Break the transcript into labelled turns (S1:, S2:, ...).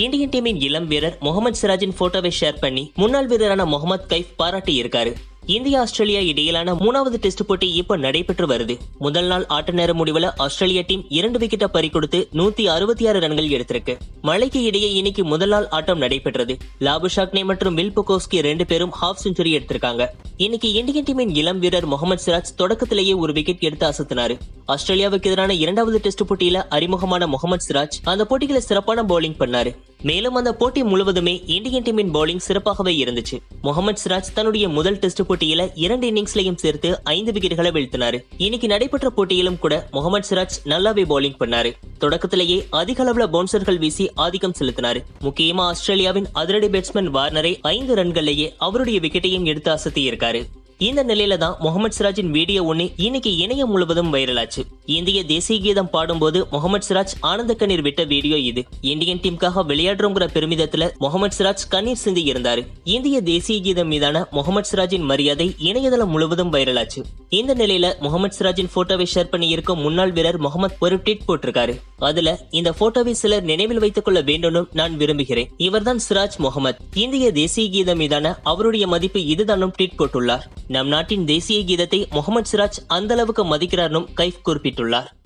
S1: Indian டீமின் இளம் வீரர் முகமது சிராஜின் போட்டோவை ஷேர் பண்ணி முன்னாள் வீரரான முகமது கைஃப் பாராட்டி இருக்காரு இந்தியா ஆஸ்திரேலியா இடையிலான மூணாவது டெஸ்ட் போட்டி இப்ப நடைபெற்று வருது. முதல் நாள் ஆட்ட நேர முடிவுல ஆஸ்திரேலியா டீம் இரண்டு விக்கெட்டை பறி கொடுத்து நூத்தி அறுபத்தி ஆறு ரன்கள் எடுத்திருக்கு. மழைக்கு இடையே இன்னைக்கு முதல் நாள் ஆட்டம் நடைபெற்றது. லாபுஷாக்னே மற்றும் வில் புகோஸ்கி ரெண்டு பேரும் ஹாஃப் செஞ்சுரி எடுத்திருக்காங்க. இன்னைக்கு இந்தியன் டீமின் இளம் வீரர் முகமது சிராஜ் தொடக்கத்திலேயே ஒரு விக்கெட் எடுத்து அசத்தினாரு. ஆஸ்திரேலியாவுக்கு எதிரான இரண்டாவது டெஸ்ட் போட்டியில அறிமுகமான முகமது சிராஜ் அந்த போட்டியில சிறப்பான பவுலிங் பண்ணாரு. மேலும் அந்த போட்டி முழுவதுமே இந்தியன் டீமின் பவுலிங் சிறப்பாகவே இருந்துச்சு. முகமது சிராஜ் தன்னுடைய முதல் டெஸ்ட் போட்டியில இரண்டு இன்னிங்ஸ்லையும் சேர்த்து ஐந்து விக்கெட்டுகளை வீழ்த்தினாரு. இன்னைக்கு நடைபெற்ற போட்டியிலும் கூட முகமது சிராஜ் நல்லாவே பவுலிங் பண்ணாரு. தொடக்கத்திலேயே அதிக அளவுல பவுன்சர்கள் வீசி ஆதிக்கம் செலுத்தினாரு. முக்கியமா ஆஸ்திரேலியாவின் அதிரடி பேட்ஸ்மேன் வார்னரை ஐந்து ரன்களிலேயே அவருடைய விக்கெட்டையும் எடுத்து அசத்தி இருக்காரு இந்த நிலையில தான் முகமது சிராஜின் வீடியோ ஒன்று இன்னைக்கு இணையம் முழுவதும் வைரலாச்சு இந்திய தேசிய கீதம் பாடும்போது முகமது சிராஜ் ஆனந்த கண்ணீர் விட்ட வீடியோ இது. இந்தியன் டீமுக்காக விளையாடுறோங்கிற பெருமிதத்துல முகமது சிராஜ் கண்ணீர் சிந்தி இருந்தாரு. இந்திய தேசிய கீதம் மீதான முகமது சிராஜின் மரியாதை இணையதளம் முழுவதும் வைரலாச்சு. இந்த நிலையில முகமது சிராஜின் போட்டோவை ஷேர் பண்ணி இருக்கும் முன்னாள் வீரர் முகமது ஒரு ட்வீட் போட்டிருக்காரு. அதுல இந்த போட்டோவை சிலர் நினைவில் வைத்துக் கொள்ள வேண்டும் நான் விரும்புகிறேன். இவர்தான் சிராஜ் முகமது. இந்திய தேசிய கீதம் மீதான அவருடைய மதிப்பு இதுதானும் ட்வீட் போட்டுள்ளார். நம் நாட்டின் தேசிய கீதத்தை முகமது சிராஜ் அந்த அளவுக்கு மதிக்கிறார்னும் கைஃப் titular